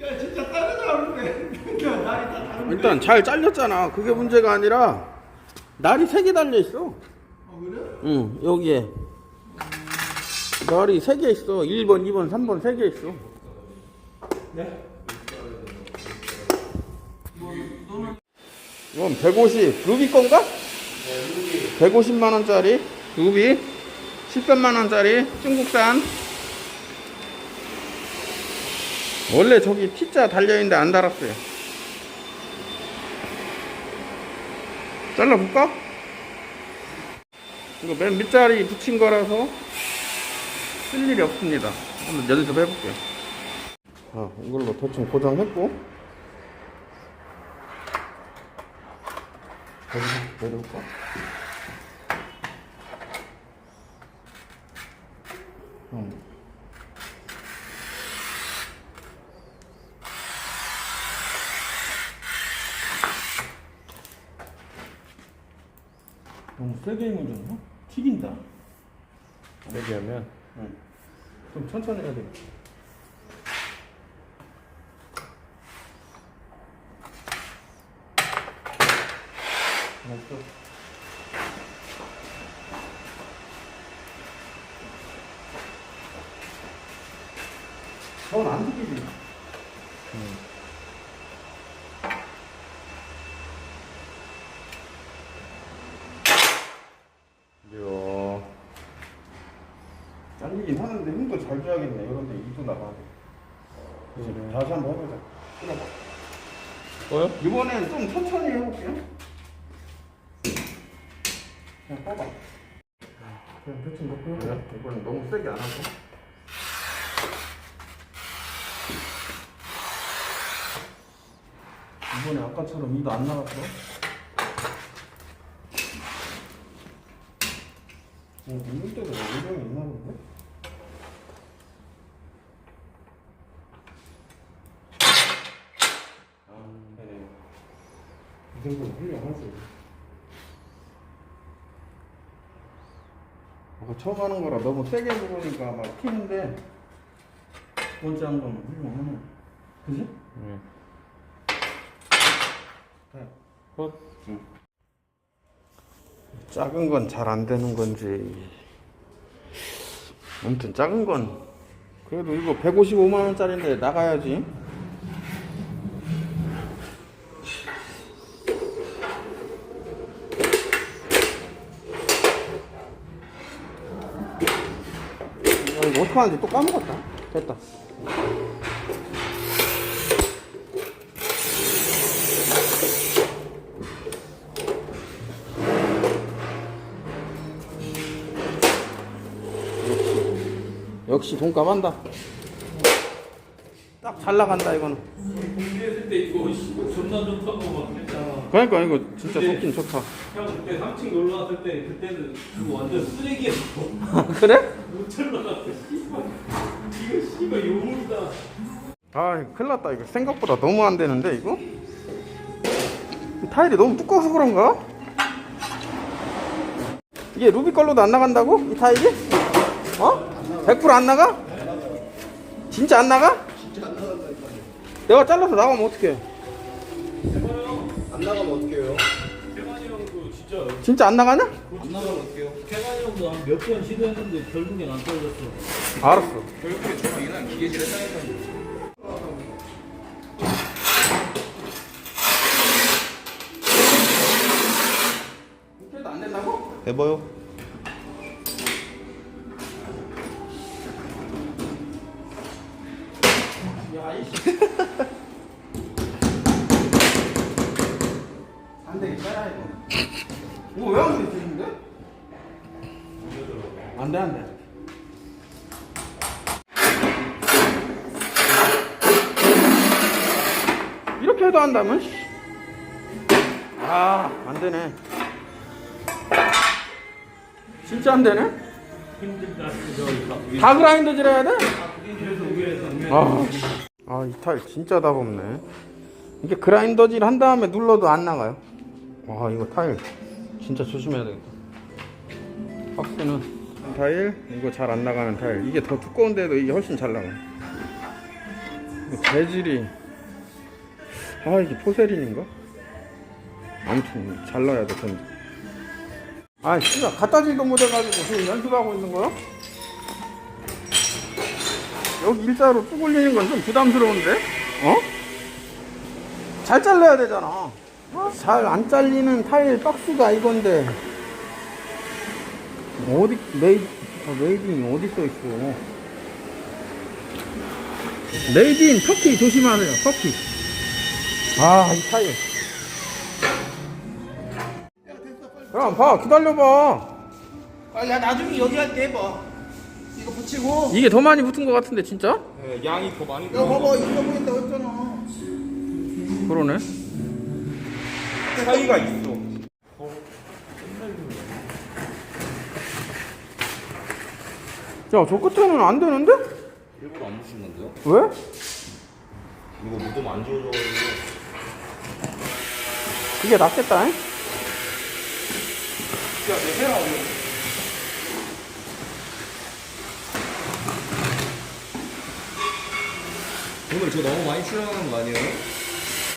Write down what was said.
야 진짜 따라잡는데 그냥 날이 다 다른데 일단 잘 잘렸잖아. 그게 문제가 아니라 날이 세 개 달려 있어. 어 그래? 응, 여기에. 날이 세 개 있어. 1번, 2번, 3번 세 개 있어. 네? 이건 150, 루비 건가? 150만 원짜리 루비 700만 원짜리 중국산 원래 저기 T자 달려있는데 안 달았어요 잘라볼까? 이거 맨 밑자리 붙인 거라서 쓸 일이 없습니다 한번 연습 해볼게요 자 이걸로 대충 고정했고 내려올까? 응. 너무 세게 힘을 줬나? 튀긴다. 세게 하면 응. 좀 천천히 해야 돼. 맞죠? 저건 안 튀기지. 이야. 잘리긴 하는데 힘도 잘 줘야겠네. 이런데 이도 나가. 그래서 다시 한번 해보자. 끊어봐. 뭐요? 이번엔 좀 천천히 해볼게요. 그냥 뽑아. 그냥 대충 놓고 해보자. 이번엔 너무 세게 안 하고. 이번에 아까처럼 이도 안 나갔어. 어, 이럴 때도 요령이 있나 본데? 아, 네네. 이 정도는 훌륭하지. 아까 처음 하는 거라 너무 세게 누르니까 막 튀는데 두 번째 한 거는 훌륭하네. 그지? 네. 네. 어? 작은 건 잘 안 되는 건지. 아무튼 작은 건 그래도 이거 155만 원짜리인데 나가야지. 이거 어떻게 하는지 또 까먹었다. 됐다. 역시 돈값 한다. 딱 잘 나간다 이거는. 공개했을 때 이거 씨, 존나 좋다고 막. 그러니까 이거 진짜 좋긴 좋다. 형 그때 3층 놀러 왔을 때 그때는 그거 완전 쓰레기였어. 그래? 못 잘라갔어. 씨발. 이거 씨발 요물이다. 아 큰일 났다 이거 생각보다 너무 안 되는데 이거? 이 타일이 너무 두꺼워서 그런가? 이게 루비 걸로도 안 나간다고? 이 타일이? 어? 100%안 나가? 진짜 안 나가? 진짜 안 나간다니까요 내가 잘라서 나가면 어떡해 안 나가면 어떡해요? 태관이 형도 진짜 진짜 안 나가냐? 안 나가면 어떡해요? 태관이 형도 한 몇 번 시도했는데 결국엔 안 떨어졌어. 알았어 결국에 저랑 이랑 기계질 된다고? 해봐요. 안 되겠다 이거 이거 왜 안 되는데? 안 돼 안 돼 이렇게 해도 한다면 아 안 되네 진짜 안 되네 힘들다. 저기 막 위에 다 그라인더질 해야 돼? 아, 아, 이 타일 진짜 답 없네. 이게 그라인더질 한 다음에 눌러도 안 나가요. 와, 이거 타일 진짜 조심해야 되겠다. 박스는 타일, 이거 잘 안 나가는 타일. 이게 더 두꺼운데도 이게 훨씬 잘 나가요. 재질이 아 이게 포세린인가? 아무튼 잘라야 돼 근데 아 씨발 갖다 줄도 못해가지고 지금 연습하고 있는 거야? 여기 일자로 쭉 올리는 건 좀 부담스러운데? 어? 잘 잘라야 되잖아 잘 안 잘리는 타일 박스가 이건데 어디 메이 어, 메이드인 어디 써 있어 메이드인 터키 조심하세요 터키 아이 타일 그럼 봐 기다려봐 아, 야 나중에 여기 할 때 해봐. 이거 붙이고. 이게 더 많이 붙은 것 같은데 진짜? 네, 양이 더 많이 이거 봐봐 이거 보인다고 했잖아. 그러네 차이가 있어. 야 저 끝에는 안 되는데? 일부러 안 붙인 건데요? 왜? 이거 무덤 안 지워져가지고. 이게 낫겠다 잉? 야, 내 해라, 오늘. 오늘 저 너무 많이 출연하는 거 아니에요?